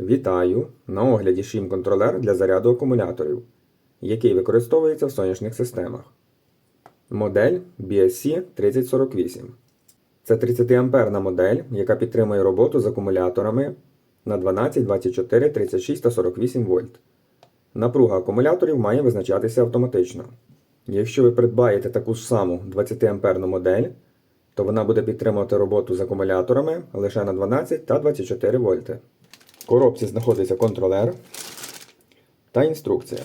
Вітаю! На огляді шим-контролер для заряду акумуляторів, який використовується в сонячних системах. Модель BSC 3048. Це 30 амперна модель, яка підтримує роботу з акумуляторами на 12, 24, 36 та 48 вольт. Напруга акумуляторів має визначатися автоматично. Якщо ви придбаєте таку ж саму 20 амперну модель, то вона буде підтримувати роботу з акумуляторами лише на 12 та 24 вольти. Коробці знаходиться контролер та інструкція.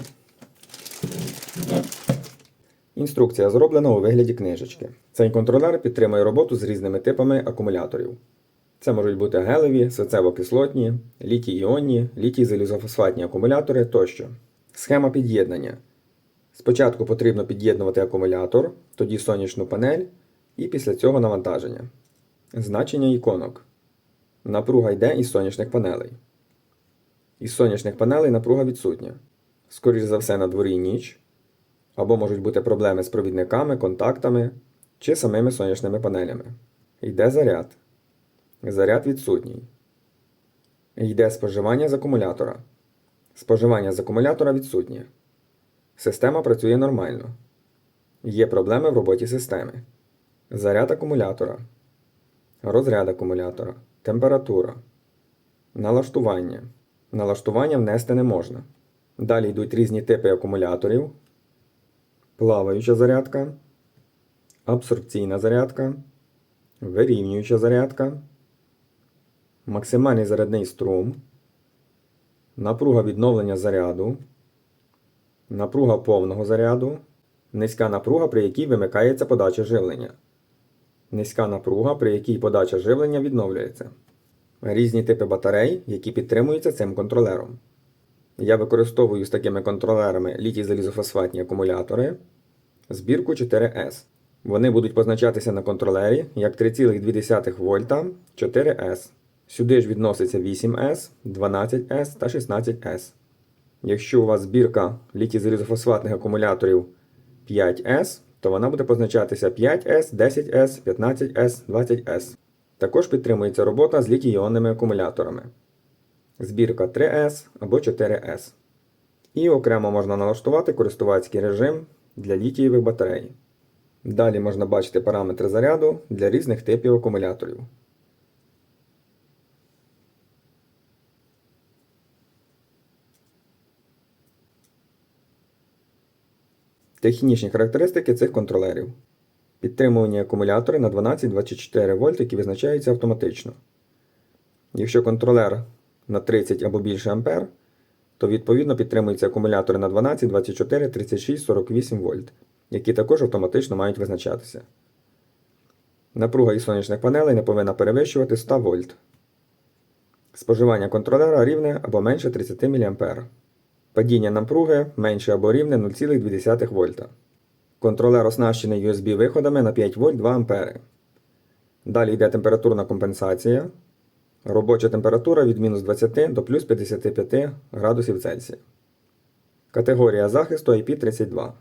Інструкція зроблена у вигляді книжечки. Цей контролер підтримує роботу з різними типами акумуляторів. Це можуть бути гелеві, свинцево-кислотні, літій-іонні, літій-залізофосфатні акумулятори тощо. Схема під'єднання. Спочатку потрібно під'єднувати акумулятор, тоді сонячну панель і після цього навантаження. Значення іконок. Напруга йде із сонячних панелей. Із сонячних панелей напруга відсутня. Скоріше за все на дворі ніч. Або можуть бути проблеми з провідниками, контактами чи самими сонячними панелями. Йде заряд. Заряд відсутній. Йде споживання з акумулятора. Споживання з акумулятора відсутнє. Система працює нормально. Є проблеми в роботі системи. Заряд акумулятора. Розряд акумулятора. Температура. Налаштування. Налаштування внести не можна. Далі йдуть різні типи акумуляторів. Плаваюча зарядка. Абсорбційна зарядка. Вирівнююча зарядка. Максимальний зарядний струм. Напруга відновлення заряду. Напруга повного заряду. Низька напруга, при якій вимикається подача живлення. Низька напруга, при якій подача живлення відновлюється. Різні типи батарей, які підтримуються цим контролером. Я використовую з такими контролерами літій залізофосфатні акумулятори. Збірку 4S. Вони будуть позначатися на контролері як 3,2 вольта 4S. Сюди ж відноситься 8S, 12S та 16S. Якщо у вас збірка літій залізофосфатних акумуляторів 5S, то вона буде позначатися 5S, 10S, 15S, 20S. Також підтримується робота з літій-іонними акумуляторами. Збірка 3S або 4S. І окремо можна налаштувати користувацький режим для літієвих батарей. Далі можна бачити параметри заряду для різних типів акумуляторів. Технічні характеристики цих контролерів. Підтримувані акумулятори на 12-24 вольт, які визначаються автоматично. Якщо контролер на 30 або більше ампер, то відповідно підтримуються акумулятори на 12, 24, 36, 48 вольт, які також автоматично мають визначатися. Напруга із сонячних панелей не повинна перевищувати 100 вольт. Споживання контролера рівне або менше 30 мА. Падіння напруги менше або рівне 0,2 вольта. Контролер оснащений USB-виходами на 5 вольт 2 А. Далі йде температурна компенсація. Робоча температура від мінус 20 до плюс 55 градусів Цельсія. Категорія захисту IP32.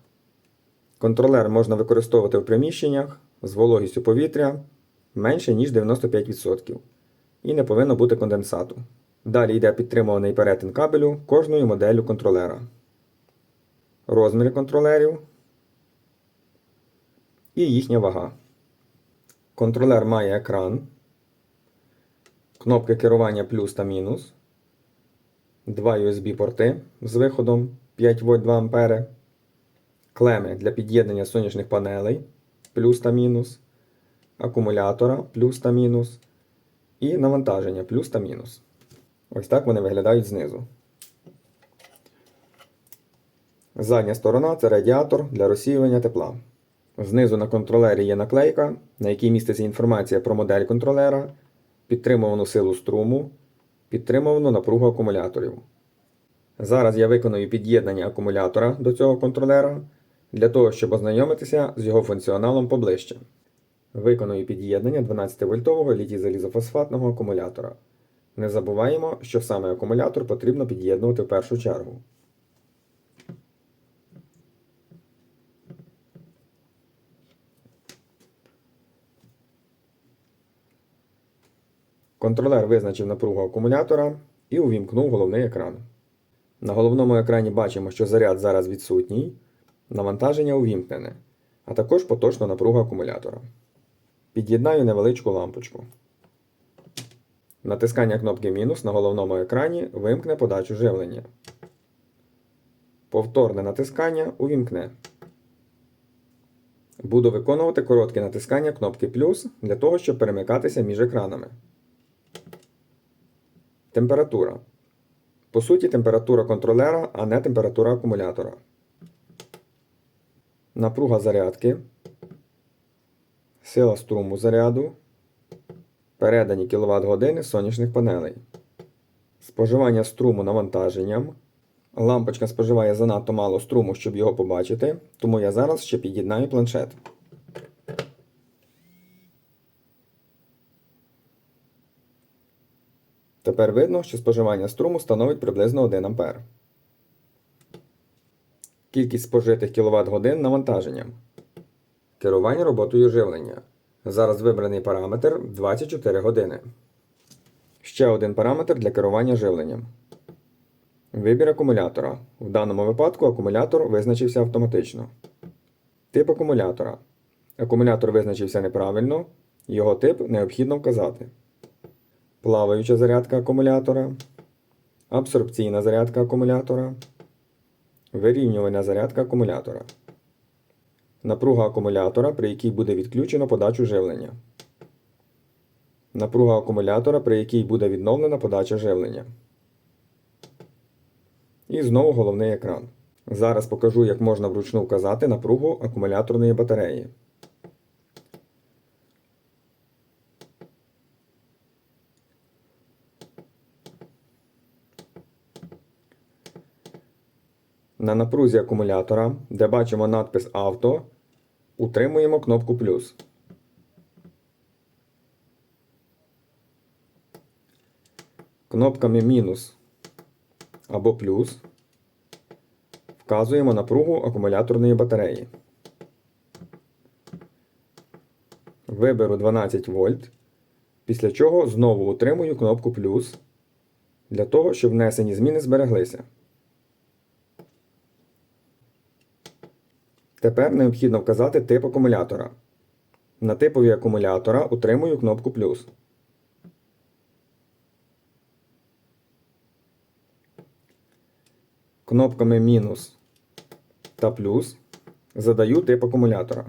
Контролер можна використовувати в приміщеннях з вологістю повітря менше, ніж 95%. І не повинно бути конденсату. Далі йде підтримуваний перетин кабелю кожною моделлю контролера. Розміри контролерів і їхня вага. Контролер має екран, кнопки керування плюс та мінус, два USB-порти з виходом 5 В 2 А, клеми для під'єднання сонячних панелей плюс та мінус, акумулятора плюс та мінус і навантаження плюс та мінус. Ось так вони виглядають знизу. Задня сторона це радіатор для розсіювання тепла. Знизу на контролері є наклейка, на якій міститься інформація про модель контролера, підтримувану силу струму, підтримувану напругу акумуляторів. Зараз я виконую під'єднання акумулятора до цього контролера для того, щоб ознайомитися з його функціоналом поближче. Виконую під'єднання 12-вольтового літій залізофосфатного акумулятора. Не забуваємо, що саме акумулятор потрібно під'єднувати в першу чергу. Контролер визначив напругу акумулятора і увімкнув головний екран. На головному екрані бачимо, що заряд зараз відсутній, навантаження увімкнене, а також поточна напруга акумулятора. Під'єднаю невеличку лампочку. Натискання кнопки мінус на головному екрані вимкне подачу живлення. Повторне натискання увімкне. Буду виконувати коротке натискання кнопки плюс для того, щоб перемикатися між екранами. Температура. По суті, температура контролера, а не температура акумулятора. Напруга зарядки. Сила струму заряду. Передані кВт години сонячних панелей. Споживання струму навантаженням. Лампочка споживає занадто мало струму, щоб його побачити, тому я зараз ще під'єднаю планшет. Тепер видно, що споживання струму становить приблизно 1 А. Кількість спожитих кВт годин навантаженням. Керування роботою живлення. Зараз вибраний параметр 24 години. Ще один параметр для керування живленням. Вибір акумулятора. В даному випадку акумулятор визначився автоматично. Тип акумулятора. Акумулятор визначився неправильно. Його тип необхідно вказати. Плаваюча зарядка акумулятора. Абсорбційна зарядка акумулятора. Вирівнювальна зарядка акумулятора. Напруга акумулятора, при якій буде відключено подачу живлення. Напруга акумулятора, при якій буде відновлена подача живлення. І знову головний екран. Зараз покажу, як можна вручну вказати напругу акумуляторної батареї. На напрузі акумулятора, де бачимо надпис Авто, утримуємо кнопку плюс. Кнопками мінус або плюс вказуємо напругу акумуляторної батареї. Виберу 12 вольт, після чого знову утримую кнопку плюс для того, щоб внесені зміни збереглися. Тепер необхідно вказати тип акумулятора. На типові акумулятора утримую кнопку плюс. Кнопками мінус та плюс задаю тип акумулятора.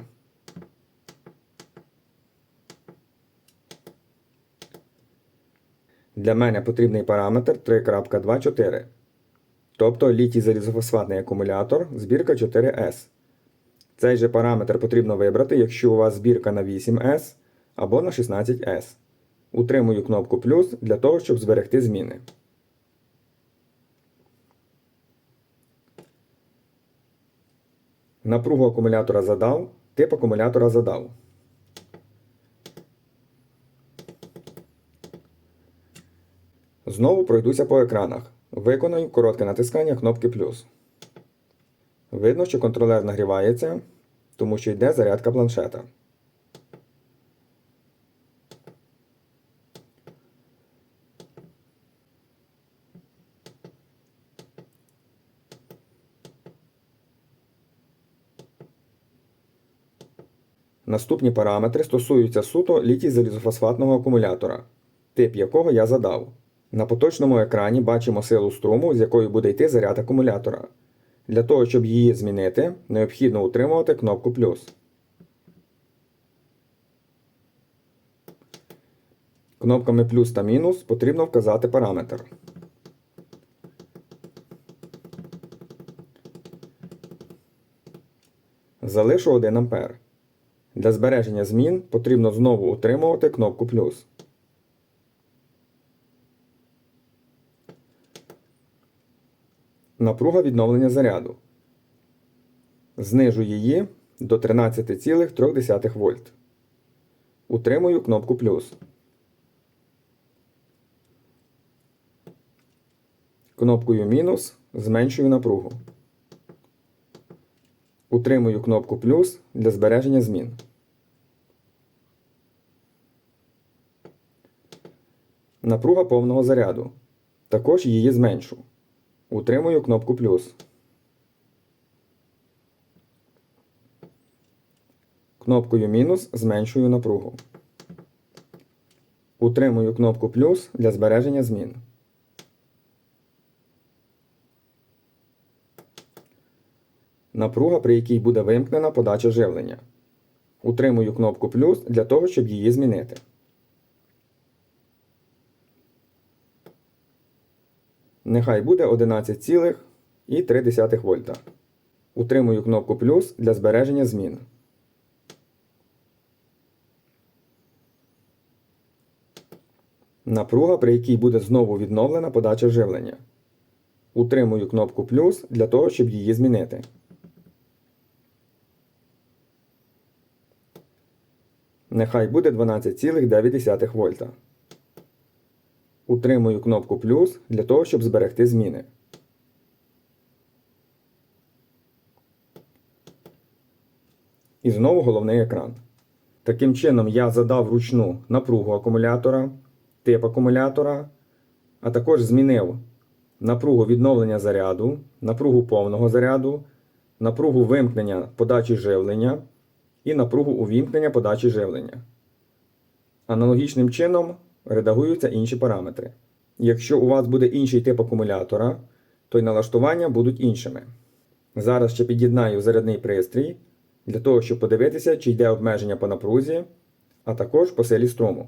Для мене потрібний параметр 3.24, тобто літій залізофосфатний акумулятор збірка 4С. Цей же параметр потрібно вибрати, якщо у вас збірка на 8С або на 16С. Утримую кнопку плюс для того, щоб зберегти зміни. Напругу акумулятора задав, тип акумулятора задав. Знову пройдуся по екранах. Виконую коротке натискання кнопки плюс. Видно, що контролер нагрівається, тому що йде зарядка планшета. Наступні параметри стосуються суто літій залізофосфатного акумулятора, тип якого я задав. На поточному екрані бачимо силу струму, з якою буде йти заряд акумулятора. Для того, щоб її змінити, необхідно утримувати кнопку плюс. Кнопками плюс та мінус потрібно вказати параметр. Залишу 1 А. Для збереження змін потрібно знову утримувати кнопку плюс. Напруга відновлення заряду. Знижу її до 13,3 вольт. Утримую кнопку плюс. Кнопкою мінус зменшую напругу. Утримую кнопку плюс для збереження змін. Напруга повного заряду. Також її зменшу. Утримую кнопку плюс. Кнопкою мінус зменшую напругу. Утримую кнопку плюс для збереження змін. Напруга, при якій буде вимкнена подача живлення. Утримую кнопку плюс для того, щоб її змінити. Нехай буде 11,3 вольта. Утримую кнопку плюс для збереження змін. Напруга, при якій буде знову відновлена подача живлення. Утримую кнопку плюс для того, щоб її змінити. Нехай буде 12,9 вольта. Утримую кнопку плюс для того, щоб зберегти зміни. І знову головний екран. Таким чином, я задав ручну напругу акумулятора, тип акумулятора, а також змінив напругу відновлення заряду, напругу повного заряду, напругу вимкнення подачі живлення і напругу увімкнення подачі живлення. Аналогічним чином редагуються інші параметри. Якщо у вас буде інший тип акумулятора, то й налаштування будуть іншими. Зараз ще під'єднаю зарядний пристрій для того, щоб подивитися, чи йде обмеження по напрузі, а також по силі струму.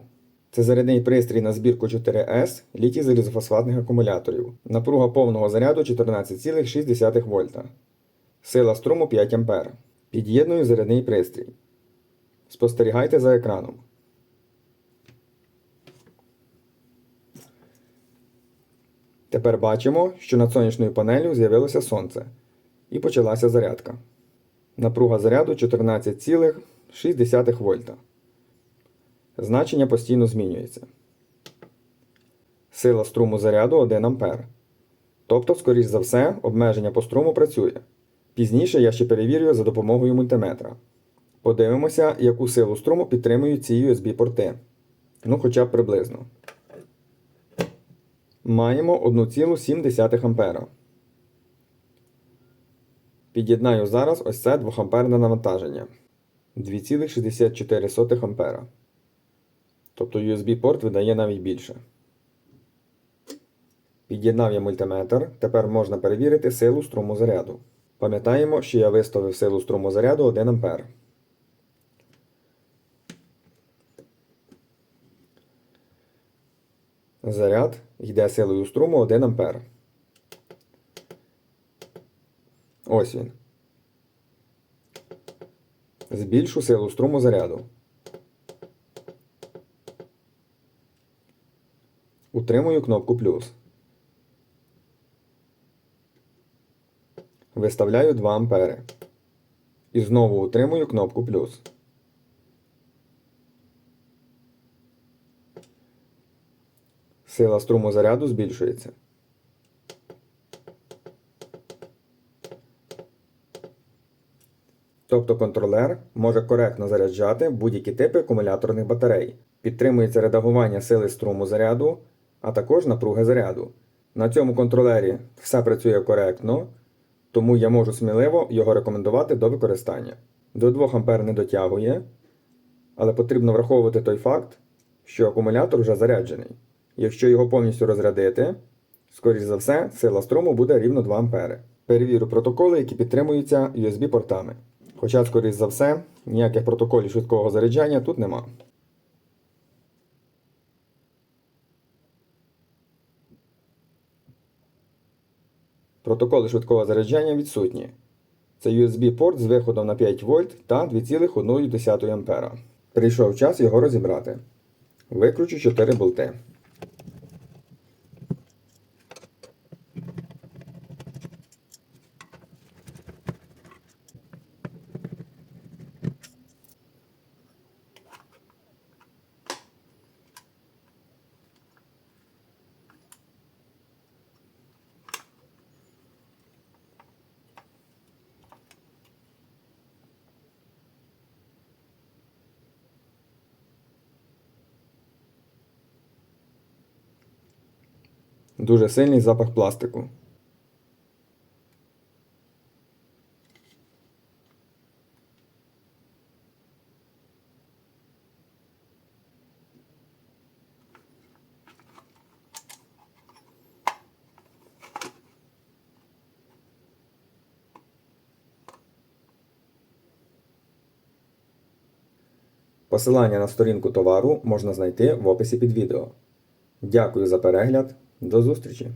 Це зарядний пристрій на збірку 4С літій залізофосфатних акумуляторів. Напруга повного заряду 14,6 вольта. Сила струму 5 А. Під'єдную зарядний пристрій. Спостерігайте за екраном. Тепер бачимо, що над сонячною панелью з'явилося сонце і почалася зарядка. Напруга заряду 14,6 вольта. Значення постійно змінюється. Сила струму заряду 1 А. Тобто, скоріш за все, обмеження по струму працює. Пізніше я ще перевірю за допомогою мультиметра. Подивимося, яку силу струму підтримують ці USB-порти. Ну, хоча б приблизно. Маємо 1,7 А. Під'єднаю зараз ось це 2 амперне навантаження. 2,64 А. Тобто USB-порт видає навіть більше. Під'єднав я мультиметр. Тепер можна перевірити силу струму заряду. Пам'ятаємо, що я виставив силу струму заряду 1 А. Заряд йде силою струму 1 А. Ось він. Збільшу силу струму заряду. Утримую кнопку плюс. Виставляю 2 ампери. І знову утримую кнопку плюс. Сила струму заряду збільшується. Тобто контролер може коректно заряджати будь-які типи акумуляторних батарей. Підтримується редагування сили струму заряду, а також напруги заряду. На цьому контролері все працює коректно, тому я можу сміливо його рекомендувати до використання. До 2 А не дотягує, але потрібно враховувати той факт, що акумулятор вже заряджений. Якщо його повністю розрядити, скоріш за все, сила струму буде рівно 2 А. Перевірю протоколи, які підтримуються USB-портами. Хоча, скоріш за все, ніяких протоколів швидкого заряджання тут нема. Протоколи швидкого заряджання відсутні. Це USB-порт з виходом на 5 вольт та 2,1 А. Прийшов час його розібрати. Викручу 4 болти. Дуже сильний запах пластику. Посилання на сторінку товару можна знайти в описі під відео. Дякую за перегляд. До зустрічі!